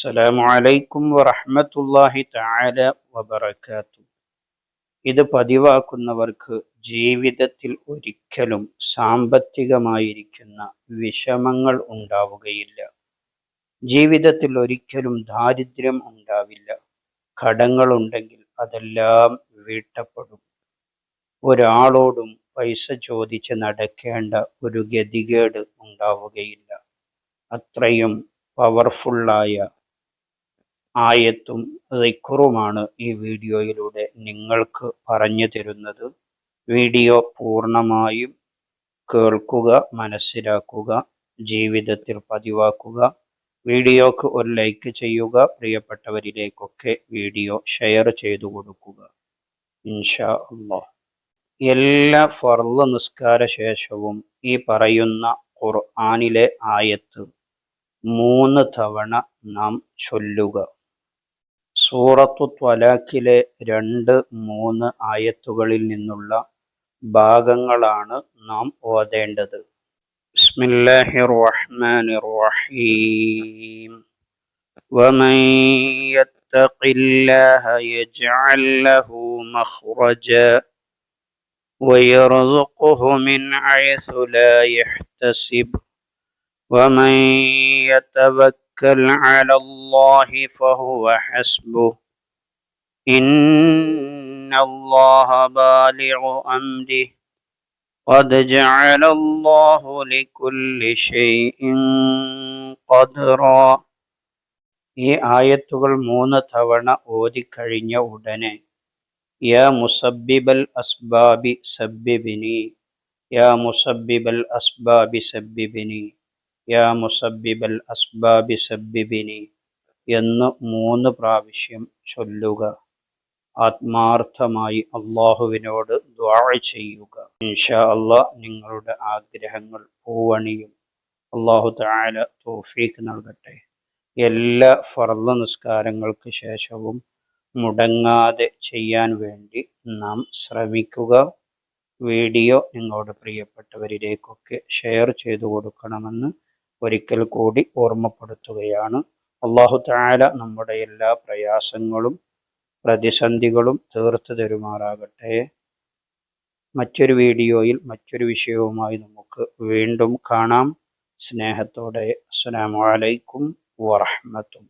അസ്സലാമു അലൈക്കും വറഹ്മത്തുള്ളാഹി തആല വബറകാത്തു ഇത് പതിവാക്കുന്നവർക്ക് ജീവിതത്തിൽ ഒരിക്കലും സാമ്പത്തികമായിരിക്കുന്ന വിഷമങ്ങൾ ഉണ്ടാവുകയില്ല. ജീവിതത്തിൽ ഒരിക്കലും ദാരിദ്ര്യം ഉണ്ടാവില്ല. കടങ്ങളുണ്ടെങ്കിൽ അതെല്ലാം വീട്ടപ്പെടും. ഒരാളോടും പൈസ ചോദിച്ച് നടക്കേണ്ട ഒരു ഗതികേട് ഉണ്ടാവുകയില്ല. അത്രയും പവർഫുള്ളായ ആയത്തും റിക്കുറുമാണ് ഈ വീഡിയോയിലൂടെ നിങ്ങൾക്ക് പറഞ്ഞു തരുന്നത്. വീഡിയോ പൂർണമായും കേൾക്കുക മനസ്സിലാക്കുക ജീവിതത്തിൽ പതിവാക്കുക. വീഡിയോക്ക് ഒരു ലൈക്ക് ചെയ്യുക പ്രിയപ്പെട്ടവരിലേക്കൊക്കെ വീഡിയോ ഷെയർ ചെയ്തു കൊടുക്കുക. ഇൻഷാ അള്ളാഹ്. എല്ലാ ഫർൾ നിസ്കാര ശേഷവും ഈ പറയുന്ന ഖുർആാനിലെ ആയത്ത് മൂന്ന് തവണ നാം ചൊല്ലുക. സൂറത്തു ത്വലാഖിലെ രണ്ട് മൂന്ന് ആയത്തുകളിൽ നിന്നുള്ള ഭാഗങ്ങളാണ് നാം ഓതേണ്ടത് ബിസ്മില്ലാഹിർ റഹ്മാനിർ റഹീം ومن يتق الله يجعل له مخرجا ويرزقه من حيث لا يحتسب ومن يتوكل على الله فهو حسبه إن الله بالغ أمره قد جعل الله لكل شيء قدرا ഈ ആയത്തുകൾ മൂന്ന് തവണ ഓതിക്കഴിഞ്ഞ ഉടനെ യാ മുസബിബൽ അസ്ബാബി സബ്ബിബിനി യാ മുസബിബൽ അസ്ബാബി സബ്ബിബിനി യാ എന്ന് മൂന്ന് പ്രാവശ്യം ചൊല്ലുക. ആത്മാർത്ഥമായി അള്ളാഹുവിനോട് ദ്വാഴ ചെയ്യുക. ഇൻഷാ അള്ളാഹ് നിങ്ങളുടെ ആഗ്രഹങ്ങൾ പൂവണിയും. അള്ളാഹു താല തോഫീക്ക് നൽകട്ടെ. എല്ലാ ഫർദ നിസ്കാരങ്ങൾക്ക് ശേഷവും മുടങ്ങാതെ ചെയ്യാൻ വേണ്ടി നാം ശ്രമിക്കുക. വീഡിയോ നിങ്ങളുടെ പ്രിയപ്പെട്ടവരിലേക്കൊക്കെ ഷെയർ ചെയ്തു കൊടുക്കണമെന്ന് ഒരിക്കൽ കൂടി ഓർമ്മപ്പെടുത്തുകയാണ്. അള്ളാഹു താല നമ്മുടെ എല്ലാ പ്രയാസങ്ങളും പ്രതിസന്ധികളും തീർത്തു തരുമാറാകട്ടെ. മറ്റൊരു വീഡിയോയിൽ മറ്റൊരു വിഷയവുമായി നമുക്ക് വീണ്ടും കാണാം. സ്നേഹത്തോടെ അസ്സാം വലൈക്കും വറഹ്മത്തുള്ളാഹി.